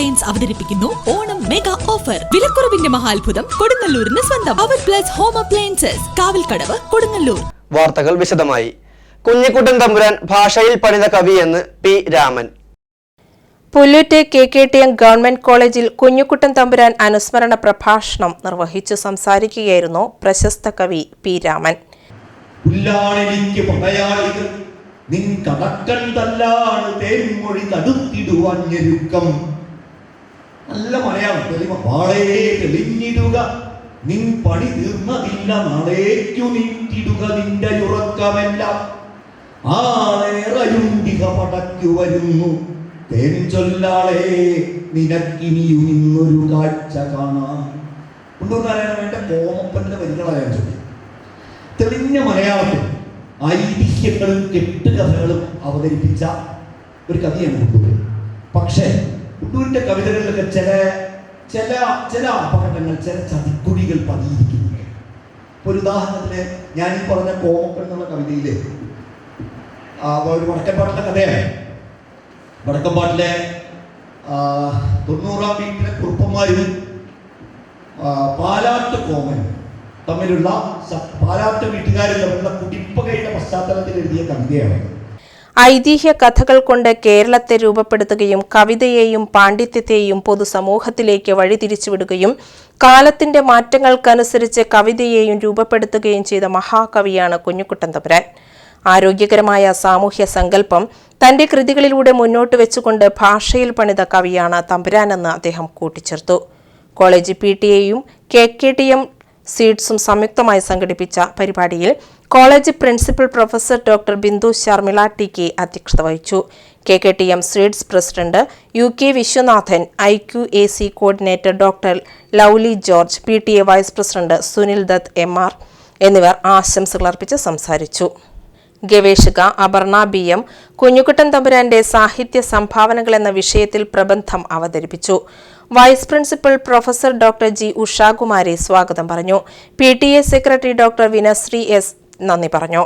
Appliance അവതരിപ്പിക്കുന്നു Onam mega offer വിലക്കുറവിന്റെ മഹാത്ഭുതം കൊടുങ്ങല്ലൂരിന് സ്വന്തം. അവർ plus home appliances Kavalkadavu Kodungallur. വാർത്തകൾ വിശദമായി. കുഞ്ഞിക്കുട്ടൻ തമ്പുരാൻ ഭാഷയിൽ പണിത കവി എന്ന് P Raman. Pullut K K T M government കോളേജിൽ കുഞ്ഞുകുട്ടൻ തമ്പുരാൻ അനുസ്മരണ പ്രഭാഷണം നിർവഹിച്ചു സംസാരിക്കുകയായിരുന്നു പ്രശസ്ത കവി പി രാമൻ. പുല്ലാണെനിക്ക് പടയാളികൾ നിൻ കടക്കൻ തല്ലാണ് തേൻമൊഴി തടുത്തിടുവാൻ ഞെരുക്കം. നല്ല മലയാളം തെളിമ പാളേ തെളിഞ്ഞിടുക. നിൻ പണി തീർന്നതില്ല നാളേക്കു നീട്ടിടുക നിന്റെ ഉറക്കമെല്ലാം. ആളേറയുണ്ടിക പടക്കു വരുന്നു. തേൻ ചൊല്ലാളേ നിനക്കിനിയും ഇന്നൊരു കാഴ്ച കാണാം. കൊണ്ടുവന്നാരായണ വേണ്ട? കോമപ്പന്റെ വരികളായ ചൊല്ലി തെളിഞ്ഞ മലയാളത്തിൽ ഐതിഹ്യങ്ങളും കെട്ടുകഥകളും അവതരിപ്പിച്ച ഒരു കവിയാണ് കുട്ടൂർ പക്ഷേ കുട്ടൂരിന്റെ കവിതകളിലൊക്കെ ചില ചില ചില അപകടങ്ങൾ ചില ചതിക്കുഴികൾ പതിയിരിക്കുന്നുണ്ട് ഇപ്പൊ ഒരു ഉദാഹരണത്തിന് ഞാൻ ഈ പറഞ്ഞ കോമപ്പൻ എന്നുള്ള കവിതയിലെ ഒരു വടക്കൻപാട്ടിലെ കഥയാണ്. വടക്കൻപാട്ടിലെ തൊണ്ണൂറാം വീട്ടിലെ കുറുപ്പന്മാരും പാലാട്ട് കോമൻ തമ്മിലുള്ള പാലാട്ട് വീട്ടുകാരും തമ്മിലുള്ള കുടിപ്പകയുടെ പശ്ചാത്തലത്തിൽ എഴുതിയ കവിതയാണ്. ഐതിഹ്യ കഥകൾ കൊണ്ട് കേരളത്തെ രൂപപ്പെടുത്തുകയും കവിതയെയും പാണ്ഡിത്യത്തെയും പൊതുസമൂഹത്തിലേക്ക് വഴിതിരിച്ചുവിടുകയും കാലത്തിന്റെ മാറ്റങ്ങൾക്കനുസരിച്ച് കവിതയെയും രൂപപ്പെടുത്തുകയും ചെയ്ത മഹാകവിയാണ് കുഞ്ഞുകുട്ടൻ തമ്പുരാൻ ആരോഗ്യകരമായ സാമൂഹ്യ സങ്കല്പം തന്റെ കൃതികളിലൂടെ മുന്നോട്ട് വെച്ചുകൊണ്ട് ഭാഷയിൽ പണിത കവിയാണ് തമ്പുരാനെന്ന് അദ്ദേഹം കൂട്ടിച്ചേർത്തു. കോളേജ് പി ടി എയും കെ കെ ടി എം സീഡ്സും സംയുക്തമായി സംഘടിപ്പിച്ച പരിപാടിയിൽ college principal professor doctor Bindu Sharmila T K അധ്യക്ഷത വഹിച്ചു. K K T M seeds president U K Viswanathan I Q A C coordinator doctor Lovely George P T A vice president Sunil Dutt M R എന്നിവർ ആശംസകൾ അർപ്പിച്ച് സംസാരിച്ചു. ഗവേഷക Aparna B M Kunjukuttan തമ്പുരാന്റെ സാഹിത്യ സംഭാവനകൾ എന്ന വിഷയത്തിൽ പ്രബന്ധം അവതരിപ്പിച്ചു. Vice principal professor doctor G Ushakumari സ്വാഗതം പറഞ്ഞു. P T A secretary doctor Vinasree S നന്ദി പറഞ്ഞു.